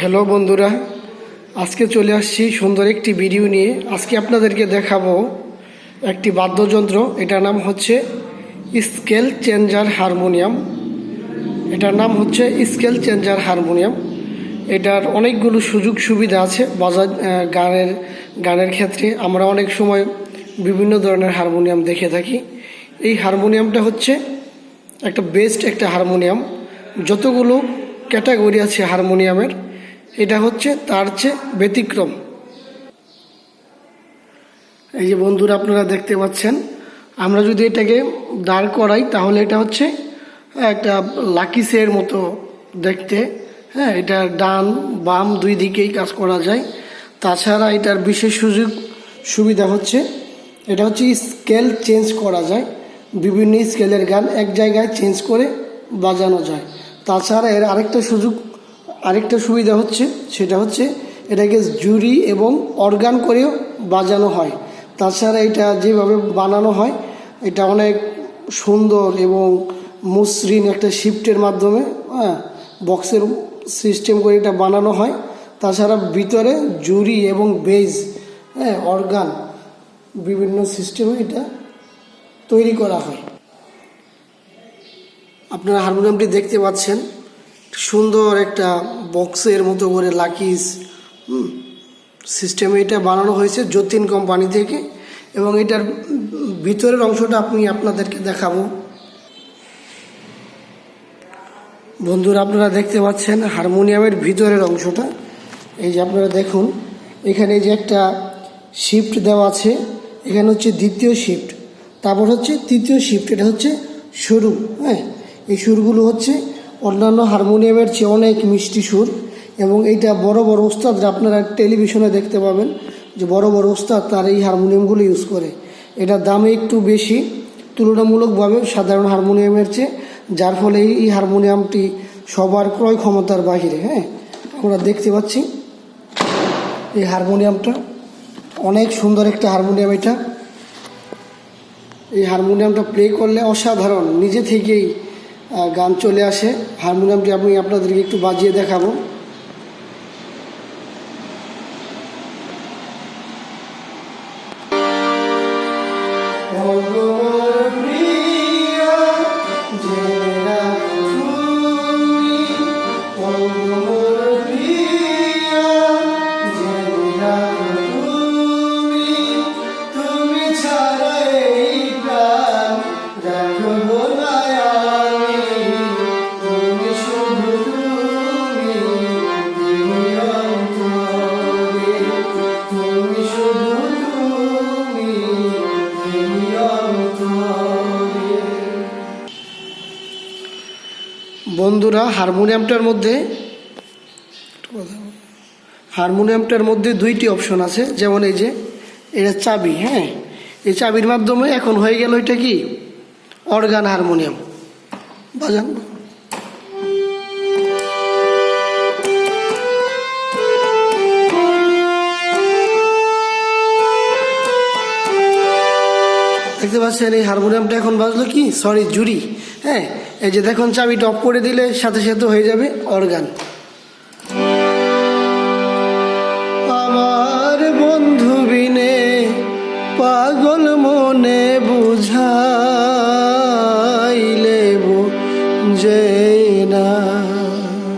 Hello বন্ধুরা, আজকে চলে আসছি সুন্দর একটি ভিডিও নিয়ে। আজকে আপনাদেরকে দেখাবো একটি বাদ্যযন্ত্র, এটার নাম হচ্ছে স্কেল চেঞ্জার হারমোনিয়াম। এটার নাম হচ্ছে স্কেল চেঞ্জার হারমোনিয়াম। এটার অনেকগুলো সুযোগ সুবিধা আছে বাজার গানের গানের ক্ষেত্রে। আমরা অনেক সময় বিভিন্ন ধরনের হারমোনিয়াম দেখে থাকি। এই হারমোনিয়ামটা হচ্ছে একটা বেস্ট একটা হারমোনিয়াম। যতগুলো ক্যাটাগরি আছে হারমোনিয়ামের এটা হচ্ছে, তার চেয়ে ব্যতিক্রম। এই যে বন্ধুরা, আপনারা দেখতে পাচ্ছেন, আমরা যদি এটাকে দাঁড় করাই, তাহলে এটা হচ্ছে একটা লাকিসের মতো দেখতে। হ্যাঁ এটা ডান, বাম দুই দিকেই কাজ করা যায়। তাছাড়া এটার বিশেষ সুযোগ, সুবিধা হচ্ছে, এটা হচ্ছে স্কেল চেঞ্জ করা যায়। বিভিন্ন স্কেলের গান এক জায়গায় চেঞ্জ করে বাজানো যায়। তাছাড়া এর আরেকটা সুযোগ আরেকটা সুবিধা হচ্ছে, সেটা হচ্ছে এটাকে জুরি এবং অর্গান করেও বাজানো হয়। তাছাড়া এটা যেভাবে বানানো হয়, এটা অনেক সুন্দর এবং মসৃণ একটা শিফটের মাধ্যমে হ্যাঁ বক্সের সিস্টেম করে এটা বানানো হয়। তাছাড়া ভিতরে জুরি এবং বেজ হ্যাঁ অর্গান বিভিন্ন সিস্টেমে এটা তৈরি করা হয়। আপনারা হারমোনিয়ামটি দেখতে পাচ্ছেন। সুন্দর একটা বক্সের মতো করে লাকিস সিস্টেমে এটা বানানো হয়েছে যতীন কোম্পানি থেকে এবং এটার ভিতরের অংশটা আপনি আপনাদেরকে দেখাবো। বন্ধুরা, আপনারা দেখতে পাচ্ছেন হারমোনিয়ামের ভিতরের অংশটা। এই যে আপনারা দেখুন, এখানে যে একটা শিফট দেওয়া আছে, এখানে হচ্ছে দ্বিতীয় শিফট তারপর হচ্ছে তৃতীয় শিফট এটা হচ্ছে সুর হ্যাঁ এই সুরগুলো হচ্ছে অন্যান্য হারমোনিয়ামের চেয়ে অনেক মিষ্টি সুর, এবং এইটা বড় বড় ওস্তাদরা আপনারা টেলিভিশনে দেখতে পাবেন যে বড় বড় ওস্তাদ তার এই হারমোনিয়ামগুলো ইউজ করে। এটার দামে একটু বেশি, তুলনামূলকভাবে সাধারণ হারমোনিয়ামের চেয়ে, যার ফলে এই- হারমোনিয়ামটি সবার ক্রয় ক্ষমতার বাহিরে হ্যাঁ? আমরা দেখতে পাচ্ছি এই হারমোনিয়ামটা। অনেক সুন্দর একটা হারমোনিয়াম এটা। এই হারমোনিয়ামটা প্লে করলে অসাধারণ, নিজে থেকেই গান চলে আসে। হারমোনিয়ামটি আমি আপনাদেরকে একটু বাজিয়ে দেখাবো? তুমি বন্ধুরা, হারমোনিয়ামটার মধ্যে হারমোনিয়ামটার মধ্যে দুইটি অপশন আছে, যেমন এই যে, এটা চাবি হ্যাঁ? এই চাবির মাধ্যমে এখন হয়ে গেল এটা কি? Organ harmonium. বাজান। দেখতে পাচ্ছেন, এই হারমোনিয়ামটা এখন বাজলো কি? সরি জুরি হ্যাঁ এই যে দেখুন, চাবিটা অফ করে দিলে সাথে সাথে হয়ে যাবে অর্গান আমার বন্ধু বিনে পাগল মনে বুঝাইলে যে